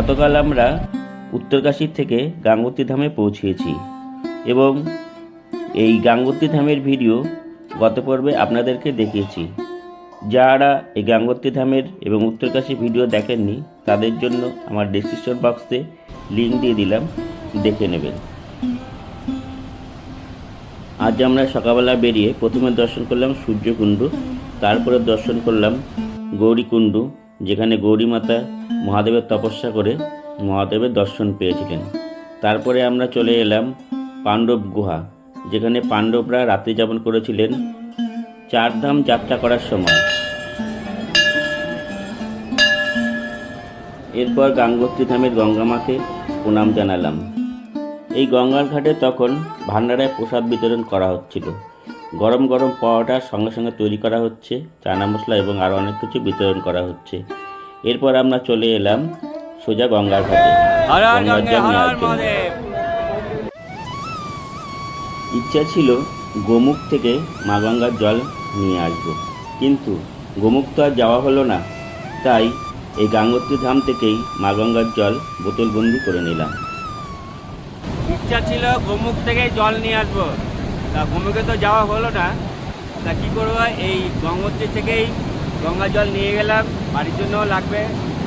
গতকাল আমরা উত্তরকাশী থেকে গাঙ্গোত্রী ধামে পৌঁছেছি এবং এই গাঙ্গোত্রী ধামের ভিডিও গত পর্বে আপনাদেরকে দেখিয়েছি। যারা এই গাঙ্গোত্রী ধামের এবং উত্তরকাশী ভিডিও দেখেননি, তাদের জন্য আমার ডিসক্রিপশন বক্সে লিঙ্ক দিয়ে দিলাম, দেখে নেবেন। আজ আমরা সকালবেলা বেরিয়ে প্রথমে দর্শন করলাম সূর্যকুণ্ড, তারপরে দর্শন করলাম গৌরীকুণ্ড যেখানে গৌরী মাতা মহাদেবের তপস্যা করে মহাদেবের দর্শন পেয়েছিলেন। তারপরে আমরা চলে এলাম পাণ্ডব গুহা, যেখানে পাণ্ডবরা রাত্রি যাপন করেছিলেন চারধাম যাত্রা করার সময়। এরপর গাঙ্গোত্রী ধামের গঙ্গামাকে প্রণাম জানালাম। এই গঙ্গার ঘাটে তখন ভান্ডারায় প্রসাদ বিতরণ করা হচ্ছিল। গরম গরম পাওয়াটা সঙ্গে সঙ্গে তৈরি করা হচ্ছে চানা মশলা এবং আরও অনেক কিছু বিতরণ করা হচ্ছে। এরপর আমরা চলে এলাম সোজা গঙ্গার ঘাটে। হর হর গঙ্গার জল নেওয়ার জন্য। ইচ্ছা ছিল গোমুখ থেকে মা গঙ্গার জল নিয়ে আসব কিন্তু গোমুখ তো আর যাওয়া হলো না। তাই এই গাঙ্গোত্রী ধাম থেকেই মা গঙ্গার জল বোতলবন্দি করে নিলাম। ইচ্ছা ছিল গোমুখ থেকে জল নিয়ে আসব। তা গোমুখে তো যাওয়া হলো না। তা কী করব এই গঙ্গোত্রী থেকেই গঙ্গা জল নিয়ে গেলাম। বাড়ির জন্যও লাগবে।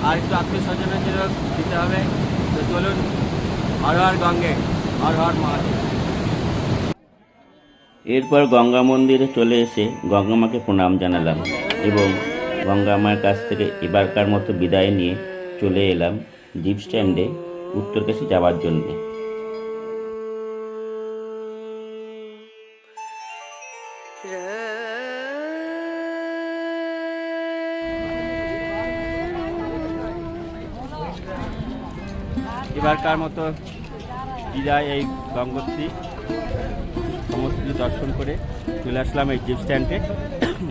আর একটু আত্মীয় স্বজনের জন্য দিতে হবে। তো চলুন, হর হর গঙ্গে, হর হর মহাদেব। এরপর গঙ্গা মন্দিরে চলে এসে গঙ্গা মাকে প্রণাম জানালাম এবং গঙ্গা মায়ের কাছ থেকে এবারকার মতো বিদায় নিয়ে চলে এলাম জিপ স্ট্যান্ডে উত্তরকাশী যাওয়ার জন্যে। এবারকার মতো বিদায় এই গঙ্গোত্রী সমস্ত দর্শন করে চলে আসলাম এই জিপ স্ট্যান্ডে।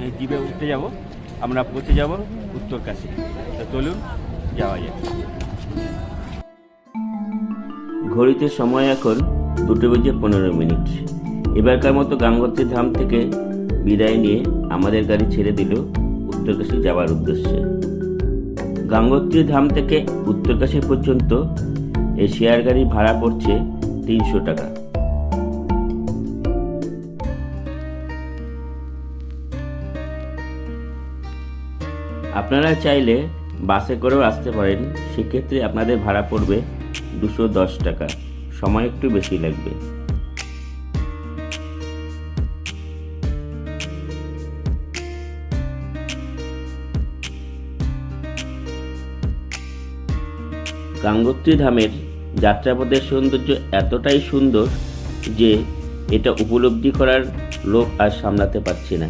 এই জিপে উঠতে যাব, আমরা পৌঁছে যাব উত্তরকাশী তো চলুন, যাওয়া যায় ঘড়িতে সময় এখন দুটো বেজে পনেরো মিনিট। এবারকার মতো গাঙ্গোত্রী ধাম থেকে বিদায় নিয়ে আমাদের গাড়ি ছেড়ে দিল উত্তরকাশী যাওয়ার উদ্দেশ্যে। গাঙ্গোত্রী ধাম থেকে উত্তরকাশী পর্যন্ত এই শেয়ার গাড়ি ভাড়া পড়ছে তিনশো টাকা। আপনারা চাইলে বাসে করেও আসতে পারেন, সেক্ষেত্রে আপনাদের ভাড়া পড়বে দুশো দশ টাকা। সময় একটু বেশি লাগবে। গাঙ্গোত্রী ধামের যাত্রাপথের সৌন্দর্য এতটাই সুন্দর যে এটা উপলব্ধি করার লোক আর সামলাতে পারছি না।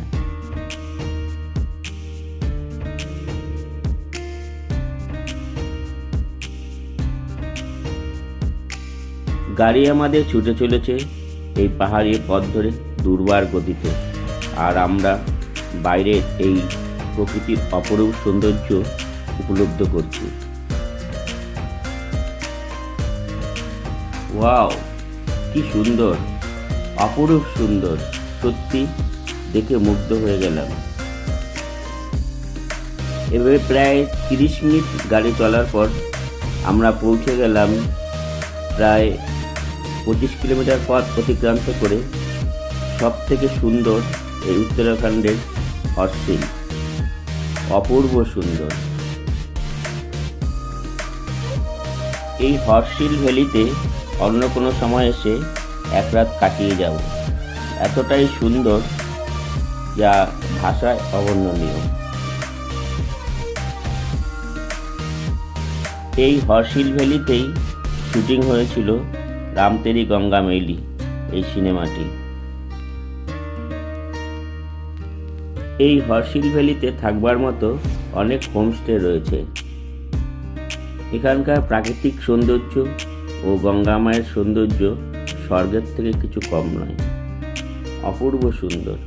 গাড়ি আমাদের ছুটে চলেছে এই পাহাড়ি পথ ধরে দুর্বার গতিতে। আর আমরা বাইরের এই প্রকৃতির অপরূপ সৌন্দর্য উপলব্ধ করছি। ওয়াও কি সুন্দর, অপরূপ সুন্দর, সত্যি দেখে মুগ্ধ হয়ে গেলাম। এভাবে প্রায় তিরিশ মিনিট গাড়ি চলার পর আমরা পৌঁছে গেলাম প্রায় পঁচিশ কিলোমিটার পথ অতিক্রান্ত করে সব থেকে সুন্দর এই উত্তরাখণ্ডের হর্ষিল অপূর্ব সুন্দর। এই হর্ষিল ভ্যালিতে অন্য কোনো সময় এসে এক রাত কাটিয়ে যাব। এতটাই সুন্দর যা ভাষায় অবর্ণনীয়। এই হর্ষিল ভ্যালিতেই শুটিং হয়েছিল রামতেরি গঙ্গা মেইলি, এই সিনেমাটি। এই হর্ষিল ভ্যালিতে থাকবার মতো অনেক হোমস্টে রয়েছে। এখানকার প্রাকৃতিক সৌন্দর্য ও গঙ্গা মায়ের সৌন্দর্য স্বর্গের থেকে কিছু কম নয় অপূর্ব সুন্দর।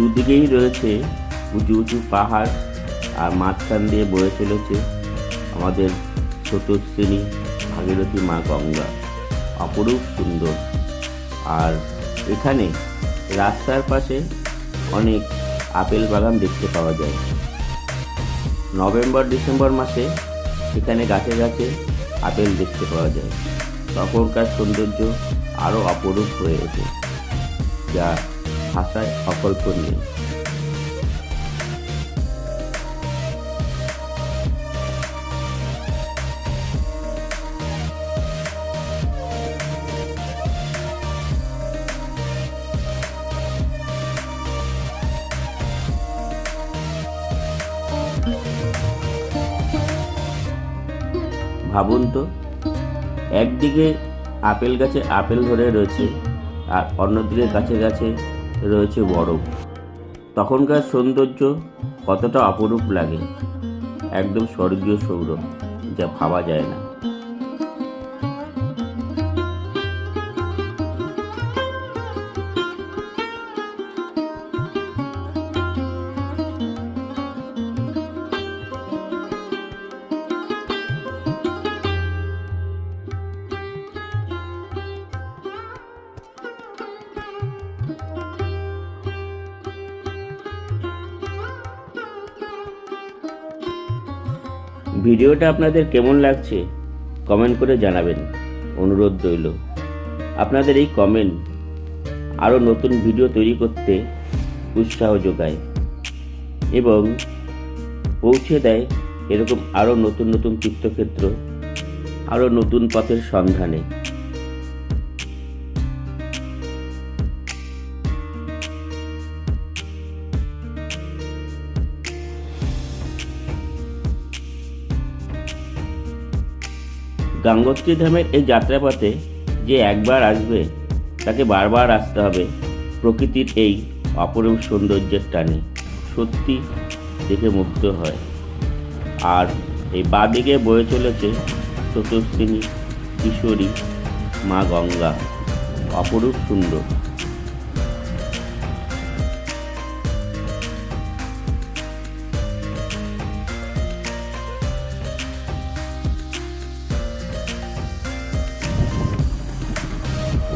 দুদিকেই রয়েছে উঁচু উঁচু পাহাড় আর মাঝখান দিয়ে বয়ে চলেছে আমাদের স্রোতস্বিনী ভাগীরথী মা গঙ্গা। অপরূপ সুন্দর। আর এখানে রাস্তার পাশে অনেক আপেল বাগান দেখতে পাওয়া যায়। নভেম্বর, ডিসেম্বর মাসে এখানে গাছে গাছে আপেল দেখতে পাওয়া যায়। তখনকার সৌন্দর্য আরও অপরূপ হয়ে ওঠে, যা ভাষায় অকল্পনীয় ভাবুন তো একদিকে আপেল গাছে আপেল ধরে রয়েছে আর অন্যদিকে গাছে গাছে রয়েছে বরফ তখনকার সৌন্দর্য কতটা অপরূপ লাগে। একদম স্বর্গীয় সৌর যা ভাবা যায় না। ভিডিওটা আপনাদের কেমন লাগছে কমেন্ট করে জানাবেন। অনুরোধ রইল। আপনাদের এই কমেন্ট আরও নতুন ভিডিও তৈরি করতে উৎসাহ যোগায় এবং পৌঁছে দেয় এরকম আরও নতুন নতুন তীর্থক্ষেত্র, আরও নতুন পথের সন্ধানে। গঙ্গোত্রী ধামের এই যাত্রাপথে যে একবার আসবে, তাকে বারবার আসতে হবে প্রকৃতির এই অপরূপ সৌন্দর্যের টানে। সত্যি দেখে মুক্ত হয়। আর এই বাদিকে বয়ে চলেছে চতুর্শ্রেণী কিশোরী মা গঙ্গা। অপরূপ সুন্দর।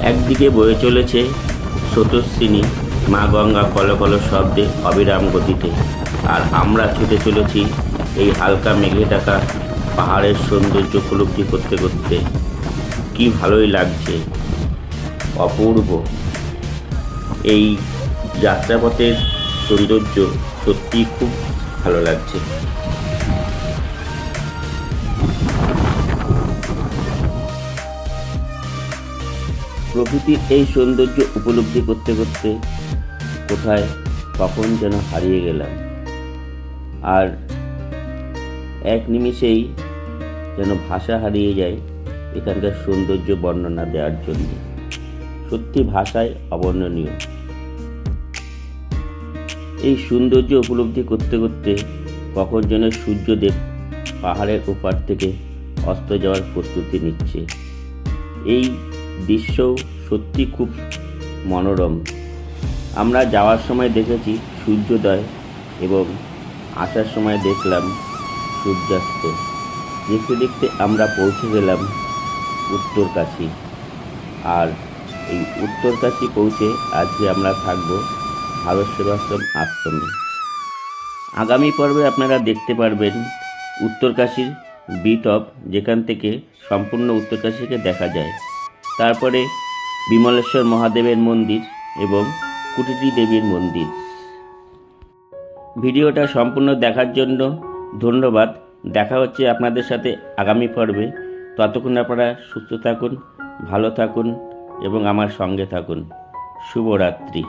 একদিকে বয়ে চলেছে স্রোতস্বিনী মা গঙ্গা কল কল শব্দে অবিরাম গতিতে। আর আমরা ছুটে চলেছি এই হালকা মেঘে ঢাকা পাহাড়ের সৌন্দর্য উপলব্ধি করতে করতে। কি ভালোই লাগছে। অপূর্ব। এই যাত্রাপথের সৌন্দর্য সত্যিই খুব ভালো লাগছে। প্রকৃতির এই সৌন্দর্য উপলব্ধি করতে করতে কোথায় কখন যেন হারিয়ে গেলাম। আর এক নিমিষেই যেন ভাষা হারিয়ে যায় এখানকার সৌন্দর্য বর্ণনা দেওয়ার জন্য। সত্যি ভাষায় অবর্ণনীয়। এই সৌন্দর্য উপলব্ধি করতে করতে কখন যেন সূর্যদেব পাহাড়ের ওপার থেকে অস্ত যাওয়ার প্রস্তুতি নিচ্ছে। এই দৃশ্য সত্যি খুব মনোরম। আমরা যাওয়ার সময় দেখেছি সূর্যোদয় এবং আসার সময় দেখলাম সূর্যাস্ত। দেখতে দেখতে আমরা পৌঁছে গেলাম উত্তরকাশী আর এই উত্তরকাশী পৌঁছে আজকে আমরা থাকব ভারত সেবাশ্রম আশ্রমে। আগামী পর্বে আপনারা দেখতে পারবেন উত্তরকাশীর বিতপ যেখান থেকে সম্পূর্ণ উত্তরকাশীকে দেখা যায়। তারপরে বিমলেশ্বর মহাদেবের মন্দির এবং কুটিটি দেবীর মন্দির। ভিডিওটা সম্পূর্ণ দেখার জন্য ধন্যবাদ। দেখা হচ্ছে আপনাদের সাথে আগামী পর্বে। ততক্ষণ আপনারা সুস্থ থাকুন, ভালো থাকুন এবং আমার সঙ্গে থাকুন। শুভরাত্রি।